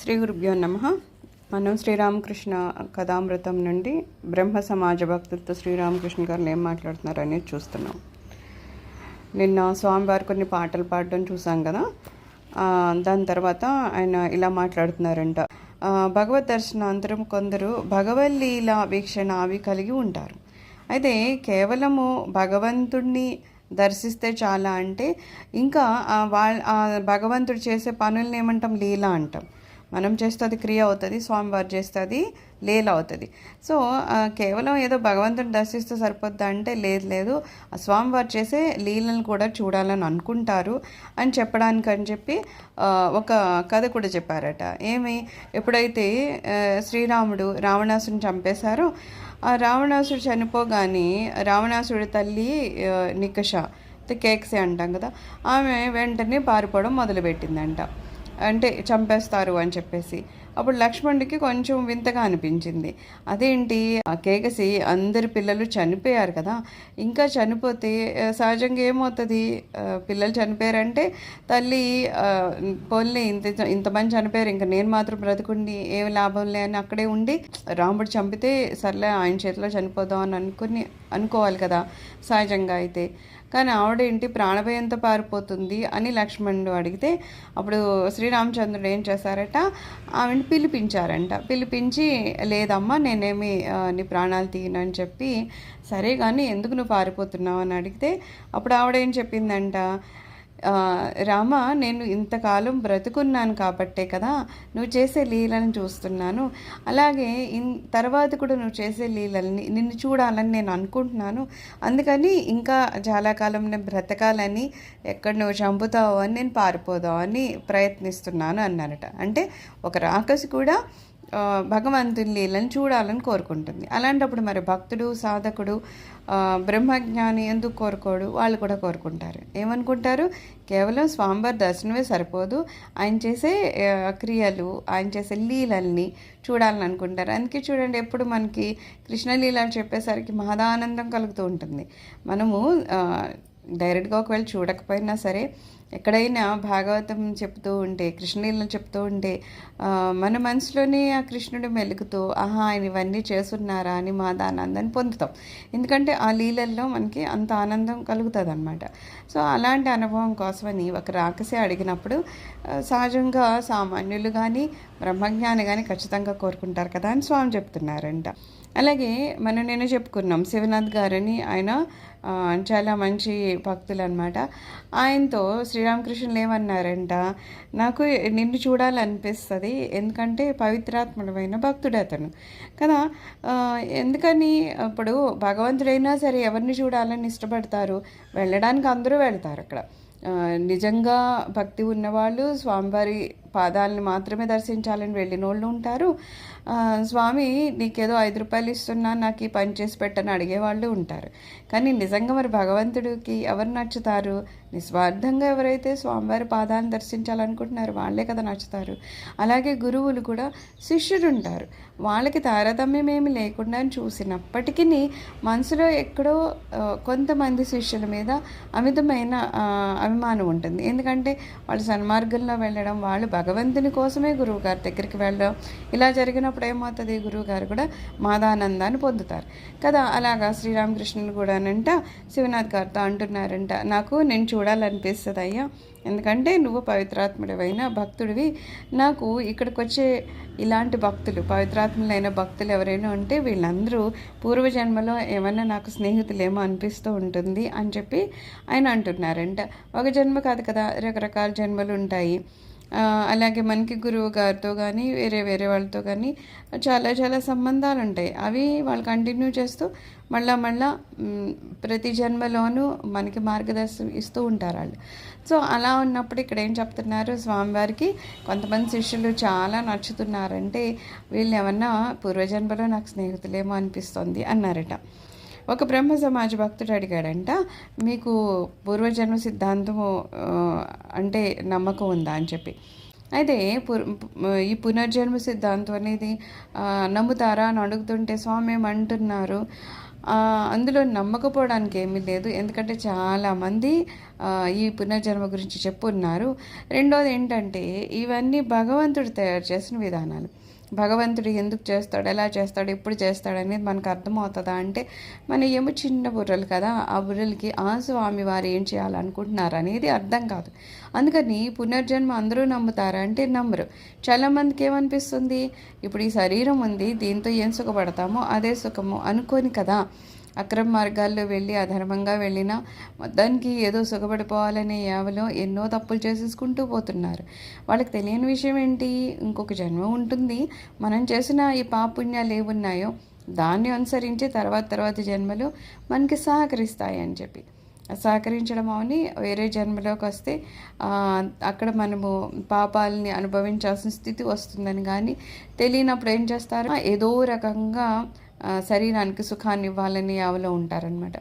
శ్రీ గురుభ్యో నమ. మనం శ్రీరామకృష్ణ కథామృతం నుండి బ్రహ్మ సమాజ భక్తులతో శ్రీరామకృష్ణ గారు ఏం మాట్లాడుతున్నారు అనేది చూస్తున్నాం. నిన్న స్వామివారు కొన్ని పాటలు పాడడం చూసాం కదా. దాని తర్వాత ఆయన ఇలా మాట్లాడుతున్నారంట. భగవద్ దర్శన దర్శనాంతరం కొందరు భగవల్లీల వీక్షణ అవి కలిగి ఉంటారు. అయితే కేవలము భగవంతుణ్ణి దర్శిస్తే చాలా అంటే ఇంకా వాళ్ళ భగవంతుడు చేసే పనుల్ని ఏమంటాం? లీల అంటాం. మనం చేస్తే అది క్రియ అవుతుంది స్వామివారు చేస్తే అది లీల అవుతుంది. సో కేవలం ఏదో భగవంతుని దర్శిస్తే సరిపోద్దా అంటే లేదు లేదు. ఆ స్వామివారు చేసే లీలను కూడా చూడాలని అనుకుంటారు అని చెప్పడానికి అని చెప్పి ఒక కథ కూడా చెప్పారట. ఏమి? ఎప్పుడైతే శ్రీరాముడు రావణాసుని చంపేశారో ఆ రావణాసుడు చనిపోగానే రావణాసుడి తల్లి ఆ, నికష కేక్సే అంటాం కదా ఆమె వెంటనే పారిపోవడం మొదలుపెట్టిందంట. అంటే చంపేస్తారు అని చెప్పేసి. అప్పుడు లక్ష్మణుడికి కొంచెం వింతగా అనిపించింది. అదేంటి? ఆ కేకసి అందరి పిల్లలు చనిపోయారు కదా. ఇంకా చనిపోతే సహజంగా ఏమవుతుంది? పిల్లలు చనిపోయారంటే తల్లి పొల్లి ఇంత ఇంతమంది చనిపోయారు ఇంకా నేను మాత్రం బ్రతుకుండి ఏం లాభం లేని అక్కడే ఉండి రాముడు చంపితే సర్లే ఆయన చేతిలో చనిపోదాం అని అనుకుని అనుకోవాలి కదా సహజంగా అయితే. కానీ ఆవిడ ఏంటి ప్రాణభయంతో పారిపోతుంది అని లక్ష్మణుడు అడిగితే అప్పుడు శ్రీరామచంద్రుడు ఏం చేశారట? ఆవిడని పిలిపించారంట. పిలిపించి లేదమ్మా నేనేమి నీ ప్రాణాలు తీయనని చెప్పి సరే కానీ ఎందుకు నువ్వు పారిపోతున్నావు అని అడిగితే అప్పుడు ఆవిడ ఏం చెప్పిందంట? రామ నేను ఇంతకాలం బ్రతుకున్నాను కాబట్టే కదా నువ్వు చేసే లీలను చూస్తున్నాను. అలాగే ఇన్ తర్వాత కూడా నువ్వు చేసే లీలల్ని నిన్ను చూడాలని నేను అనుకుంటున్నాను. అందుకని ఇంకా చాలా కాలం నేను బ్రతకాలని ఎక్కడ నువ్వు చంపుతావు అని నేను పారిపోదావు అని ప్రయత్నిస్తున్నాను అన్నారట. అంటే ఒక రాక్షసి కూడా భగవంతుని లీలను చూడాలని కోరుకుంటుంది. అలాంటప్పుడు మరి భక్తుడు సాధకుడు బ్రహ్మజ్ఞాని ఎందుకు కోరుకోడు? వాళ్ళు కూడా కోరుకుంటారు. ఏమనుకుంటారు? కేవలం స్వామివారి దర్శనమే సరిపోదు. ఆయన చేసే క్రియలు ఆయన చేసే లీలల్ని చూడాలని అనుకుంటారు. అందుకే చూడండి ఎప్పుడు మనకి కృష్ణలీలలు చెప్పేసరికి మహదానందం కలుగుతూ ఉంటుంది. మనము డైరెక్ట్గా ఒకవేళ చూడకపోయినా సరే ఎక్కడైనా భాగవతం చెప్తూ ఉంటే కృష్ణలీలను చెప్తూ ఉంటే మన మనసులోనే ఆ కృష్ణుడు మెలుగుతూ ఆహా ఆయన ఇవన్నీ చేస్తున్నారా? అని మా ఆనందాన్ని పొందుతాం. ఎందుకంటే ఆ లీలల్లో మనకి అంత ఆనందం కలుగుతుంది అనమాట సో అలాంటి అనుభవం కోసమని ఒక రాకసి అడిగినప్పుడు సహజంగా సామాన్యులు కానీ బ్రహ్మజ్ఞాని కానీ ఖచ్చితంగా కోరుకుంటారు కదా అని స్వామి చెప్తున్నారంట. అలాగే మనం నేను చెప్పుకున్నాం శివనాథ్ గారని ఆయన చాలా మంచి భక్తులు అనమాట ఆయనతో శ్రీరామకృష్ణులు ఏమన్నారంట నాకు నిన్ను చూడాలనిపిస్తుంది ఎందుకంటే పవిత్రాత్మకమైన భక్తుడు అతను కదా ఎందుకని? ఇప్పుడు భగవంతుడైనా సరే ఎవరిని చూడాలని ఇష్టపడతారు? వెళ్ళడానికి అందరూ వెళ్తారు అక్కడ. నిజంగా భక్తి ఉన్నవాళ్ళు స్వామివారి పాదాలను మాత్రమే దర్శించాలని వెళ్ళిన వాళ్ళు ఉంటారు స్వామి నీకేదో ఐదు రూపాయలు ఇస్తున్నా నాకు ఈ పని చేసి పెట్టని అడిగేవాళ్ళు ఉంటారు. కానీ నిజంగా మరి భగవంతుడికి ఎవరు నచ్చుతారు? నిస్వార్థంగా ఎవరైతే స్వామివారి పాదాలను దర్శించాలనుకుంటున్నారో వాళ్ళే కదా నచ్చుతారు. అలాగే గురువులు కూడా శిష్యులు ఉంటారు వాళ్ళకి తారతమ్యం ఏమి లేకుండా చూసినప్పటికీ మనసులో ఎక్కడో కొంతమంది శిష్యుల మీద అమితమైన అభిమానం ఉంటుంది. ఎందుకంటే వాళ్ళు సన్మార్గంలో వెళ్ళడం వాళ్ళు భగవంతుని కోసమే గురువు గారి దగ్గరికి వెళ్ళడం ఇలా జరిగినప్పుడు ఏమవుతుంది? గురువు గారు కూడా మాదానందాన్ని పొందుతారు. కదా అలాగా శ్రీరామకృష్ణులు కూడానంట శివనాథ్ గారితో అంటున్నారంట నాకు నేను చూడాలనిపిస్తుంది అయ్యా ఎందుకంటే నువ్వు పవిత్రాత్ముడివైన భక్తుడివి. నాకు ఇక్కడికి వచ్చే ఇలాంటి భక్తులు పవిత్రాత్ములైన భక్తులు ఎవరైనా ఉంటే వీళ్ళందరూ పూర్వజన్మలో ఏమైనా నాకు స్నేహితులేమో అనిపిస్తూ ఉంటుంది అని చెప్పి ఆయన అంటున్నారంట. ఒక జన్మ కాదు కదా రకరకాల జన్మలు ఉంటాయి అలాగే మనకి గురువు గారితో కానీ వేరే వేరే వాళ్ళతో కానీ చాలా చాలా సంబంధాలు ఉంటాయి అవి వాళ్ళు కంటిన్యూ చేస్తూ మళ్ళా మళ్ళా ప్రతి జన్మలోనూ మనకి మార్గదర్శనం ఇస్తూ ఉంటారు వాళ్ళు సో అలా ఉన్నప్పుడు ఇక్కడ ఏం చెప్తున్నారు స్వామివారికి కొంతమంది శిష్యులు చాలా నచ్చుతున్నారంటే వీళ్ళు ఏమన్నా పూర్వజన్మలో నాకు స్నేహితులేమో అనిపిస్తుంది అన్నారట. ఒక బ్రహ్మ సమాజ భక్తుడు అడిగాడంట మీకు పూర్వజన్మ సిద్ధాంతము అంటే నమ్మకం ఉందా? అని చెప్పి. అయితే ఈ పునర్జన్మ సిద్ధాంతం అనేది నమ్ముతారా అని అడుగుతుంటే స్వామి ఏమంటున్నారు? అందులో నమ్మకపోవడానికి ఏమీ లేదు. ఎందుకంటే చాలామంది ఈ పునర్జన్మ గురించి చెప్పున్నారు. రెండోది ఏంటంటే ఇవన్నీ భగవంతుడు తయారు చేసిన విధానాలు. భగవంతుడు ఎందుకు చేస్తాడు ఎలా చేస్తాడు ఎప్పుడు చేస్తాడు అనేది మనకు అర్థమవుతుందా? అంటే మన ఏమో చిన్న బుర్రలు కదా ఆ బుర్రలకి ఆ స్వామి వారు ఏం చేయాలనుకుంటున్నారు అనేది అర్థం కాదు. అందుకని పునర్జన్మ అందరూ నమ్ముతారా? అంటే నమ్మరు. చాలామందికి ఏమనిపిస్తుంది? ఇప్పుడు ఈ శరీరం ఉంది దీంతో ఏం సుఖపడతామో అదే సుఖము అనుకోని కదా. అక్రమ మార్గాల్లో వెళ్ళి అధర్మంగా వెళ్ళినా మొత్తానికి ఏదో సుఖపడిపోవాలనే యావలో ఎన్నో తప్పులు చేసేసుకుంటూ పోతున్నారు. వాళ్ళకి తెలియని విషయం ఏంటి? ఇంకొక జన్మ ఉంటుంది. మనం చేసిన ఈ పాపుణ్యాలు ఏమున్నాయో దాన్ని అనుసరించి తర్వాత తర్వాత జన్మలు మనకి సహకరిస్తాయి అని చెప్పి. సహకరించడం అవని వేరే జన్మలోకి వస్తే అక్కడ మనము పాపాలని అనుభవించాల్సిన స్థితి వస్తుందని కానీ తెలియనప్పుడు ఏం చేస్తారు? ఏదో రకంగా శరీరానికి సుఖాన్ని ఇవ్వాలని ఆవలో ఉంటారనమాట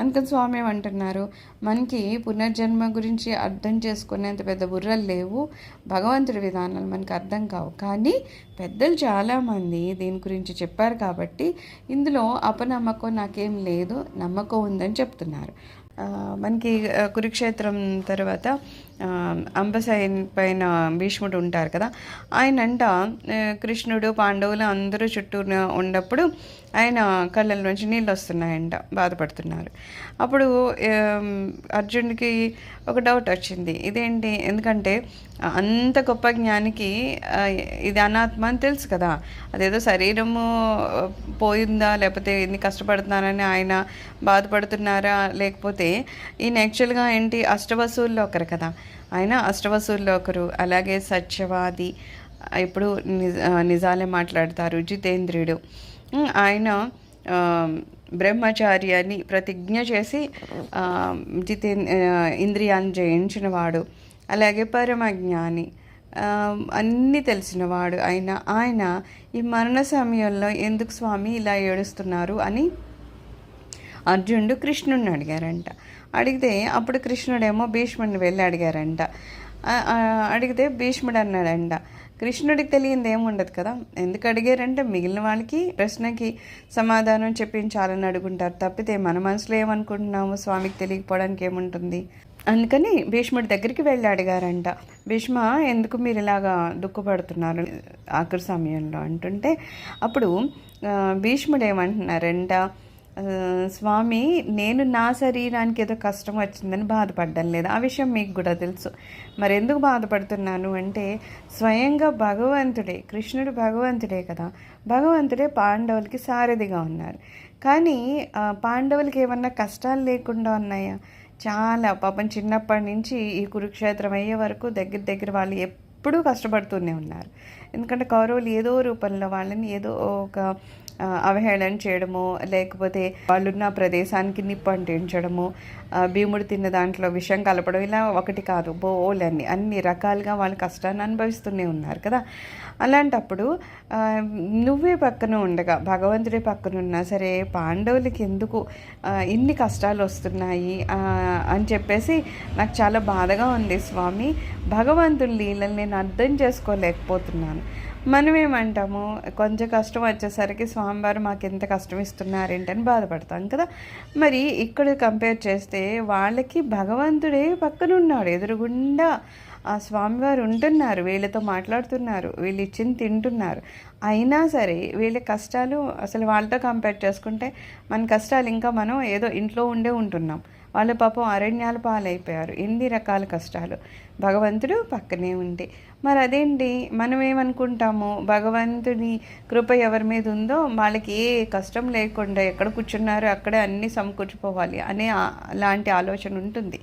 అందుకని స్వామి ఏమంటున్నారు? మనకి పునర్జన్మ గురించి అర్థం చేసుకునేంత పెద్ద బుర్రలు లేవు. భగవంతుడి విధానాలు మనకు అర్థం కావు. కానీ పెద్దలు చాలామంది దీని గురించి చెప్పారు కాబట్టి ఇందులో అపనమ్మకం నాకేం లేదు నమ్మకం ఉందని చెప్తున్నారు. మనకి కురుక్షేత్రం తర్వాత అంబసైన్ పైన భీష్ముడు ఉంటారు కదా ఆయన అంట కృష్ణుడు పాండవులు అందరూ చుట్టూ ఉన్నప్పుడు ఆయన కళ్ళ నుంచి నీళ్ళు వస్తున్నాయంట బాధపడుతున్నారు. అప్పుడు అర్జునుడికి ఒక డౌట్ వచ్చింది. ఇదేంటి? ఎందుకంటే అంత గొప్ప జ్ఞానికి ఇది అనాత్మ అని తెలుసు కదా. అదేదో శరీరము పోయిందా లేకపోతే ఇన్ని కష్టపడుతున్నారని ఆయన బాధపడుతున్నారా లేకపోతే ఈయన యాక్చువల్గా ఏంటి అష్టవసువుల్లో ఒకరు కదా. ఆయన అష్టవసుల్లో ఒకరు అలాగే సత్యవాది ఇప్పుడు నిజ నిజాలే మాట్లాడతారు జితేంద్రుడు. ఆయన ఆ, బ్రహ్మచారి అని ప్రతిజ్ఞ చేసి ఆ, జితే ఇంద్రియాన్ని జయించినవాడు. అలాగే పరమజ్ఞాని అన్నీ తెలిసినవాడు ఆయన ఆయన ఈ మరణ సమయంలో ఎందుకు స్వామి ఇలా ఏడుస్తున్నారు అని అర్జునుడు కృష్ణుడిని అడిగారంట. అడిగితే అప్పుడు కృష్ణుడేమో భీష్ముడిని వెళ్ళి అడిగారంట. అడిగితే భీష్ముడు అన్నాడంట కృష్ణుడికి తెలియంది ఏముండదు కదా? ఎందుకు అడిగారంటే మిగిలిన వాళ్ళకి ప్రశ్నకి సమాధానం చెప్పించాలని అడుగుంటారు తప్పితే మన మనసులో ఏమనుకుంటున్నాము? స్వామికి తెలియకపోవడానికి ఏముంటుంది? అందుకని భీష్ముడి దగ్గరికి వెళ్ళి అడిగారంట. భీష్మ ఎందుకు మీరు ఇలాగా దుఃఖపడుతున్నారు ఆఖరి సమయంలో? అంటుంటే అప్పుడు భీష్ముడు ఏమంటున్నారంట స్వామి నేను నా శరీరానికి ఏదో కష్టం వచ్చిందని బాధపడ్డం లేదు. ఆ విషయం మీకు కూడా తెలుసు. మరి ఎందుకు బాధపడుతున్నాను అంటే స్వయంగా భగవంతుడే కృష్ణుడు భగవంతుడే కదా. భగవంతుడే పాండవులకి సారథిగా ఉన్నారు. కానీ పాండవులకి ఏమన్నా కష్టాలు లేకుండా ఉన్నాయా? చాలా పాపం చిన్నప్పటి నుంచి ఈ కురుక్షేత్రం అయ్యే వరకు దగ్గర దగ్గర వాళ్ళు ఎప్పుడూ కష్టపడుతూనే ఉన్నారు. ఎందుకంటే కౌరవులు ఏదో రూపంలో వాళ్ళని ఏదో ఒక అవహేళన చేయడము లేకపోతే వాళ్ళున్న ప్రదేశానికి నిప్పు అంటించడము భీముడు తిన్న దాంట్లో విషం కలపడం ఇలా ఒకటి కాదు. బోలన్నీ అన్ని రకాలుగా వాళ్ళు కష్టాన్ని అనుభవిస్తూనే ఉన్నారు కదా. అలాంటప్పుడు నువ్వే పక్కన ఉండగా భగవంతుడే పక్కన ఉన్నా సరే పాండవులకి ఎందుకు ఇన్ని కష్టాలు వస్తున్నాయి? అని చెప్పేసి నాకు చాలా బాధగా ఉంది స్వామి. భగవంతుని లీలలు నేను అర్థం చేసుకోలేకపోతున్నాను. మనం ఏమంటాము కొంచెం కష్టం వచ్చేసరికి స్వామివారు మాకు ఎంత కష్టం ఇస్తున్నారేంటని బాధపడతాం కదా. మరి ఇక్కడ కంపేర్ చేస్తే వాళ్ళకి భగవంతుడే పక్కన ఉన్నాడు ఎదురుగుండా ఆ స్వామివారు ఉంటున్నారు. వీళ్ళతో మాట్లాడుతున్నారు. వీళ్ళు ఇచ్చింది తింటున్నారు. అయినా సరే వీళ్ళ కష్టాలు అసలు వాళ్ళతో కంపేర్ చేసుకుంటే మన కష్టాలు ఇంకా మనం ఏదో ఇంట్లో ఉండే ఉంటున్నాం. వాళ్ళు పాపం అరణ్యాల పాలైపోయారు. ఎన్ని రకాల కష్టాలు. భగవంతుడు పక్కనే ఉండి మరి అదేంటి? మనం ఏమనుకుంటాము? భగవంతుని కృప ఎవరి మీద ఉందో వాళ్ళకి ఏ కష్టం లేకుండా ఎక్కడ కూర్చున్నారో అక్కడే అన్నీ సమకూర్చిపోవాలి అనే లాంటి అలాంటి ఆలోచన ఉంటుంది.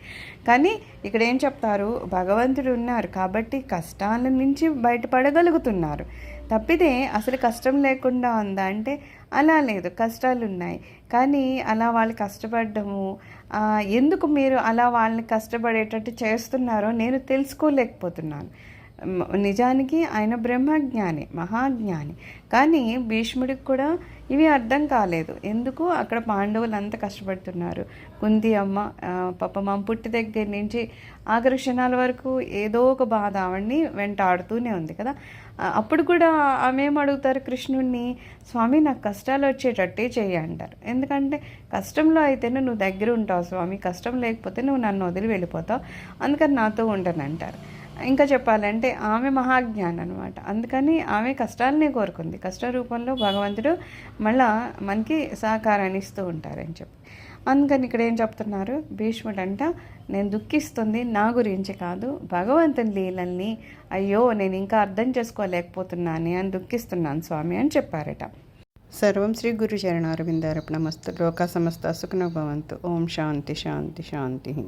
కానీ ఇక్కడ ఏం చెప్తారు? భగవంతుడు ఉన్నారు కాబట్టి కష్టాల నుంచి బయటపడగలుగుతున్నారు. తప్పితే అసలు కష్టం లేకుండా ఉందా? అంటే అలా లేదు. కష్టాలు ఉన్నాయి కానీ అలా వాళ్ళు కష్టపడ్డము ఎందుకు మీరు అలా వాళ్ళని కష్టపడేటట్టు చేస్తున్నారో నేను తెలుసుకోలేకపోతున్నాను. నిజానికి ఆయన బ్రహ్మజ్ఞాని మహాజ్ఞాని. కానీ భీష్ముడికి కూడా ఇవి అర్థం కాలేదు. ఎందుకు? అక్కడ పాండవులు అంత కష్టపడుతున్నారు. కుంతి అమ్మ ఆ, పుట్టి దగ్గర నుంచి ఆఖరి క్షణాల వరకు ఏదో ఒక బాధ ఆవిడ్ని వెంటాడుతూనే ఉంది కదా. అప్పుడు కూడా ఆమె అడుగుతారు? కృష్ణుడిని స్వామి నాకు కష్టాలు వచ్చేటట్టే చెయ్యి అంటారు. ఎందుకంటే కష్టంలో అయితేనే నువ్వు దగ్గర ఉంటావు స్వామి కష్టం లేకపోతే నువ్వు నన్ను వదిలి వెళ్ళిపోతావు. అందుకని నాతో ఉంటానంటారు అంటారు ఇంకా చెప్పాలంటే ఆమె మహాజ్ఞానం అనమాట అందుకని ఆమె కష్టాలనే కోరుకుంది. కష్ట రూపంలో భగవంతుడు మళ్ళా మనకి సహకారాన్ని ఇస్తూ ఉంటారని చెప్పి. అందుకని ఇక్కడ ఏం చెప్తున్నారు? భీష్ముడంట నేను దుఃఖిస్తుంది నా గురించి కాదు. భగవంతుని లీలల్ని అయ్యో నేను ఇంకా అర్థం చేసుకోలేకపోతున్నాను అని దుఃఖిస్తున్నాను స్వామి అని చెప్పారట. సర్వం శ్రీ గురు మస్తు లోక సమస్త సుఖనో భవంతు ఓం శాంతి శాంతి శాంతి.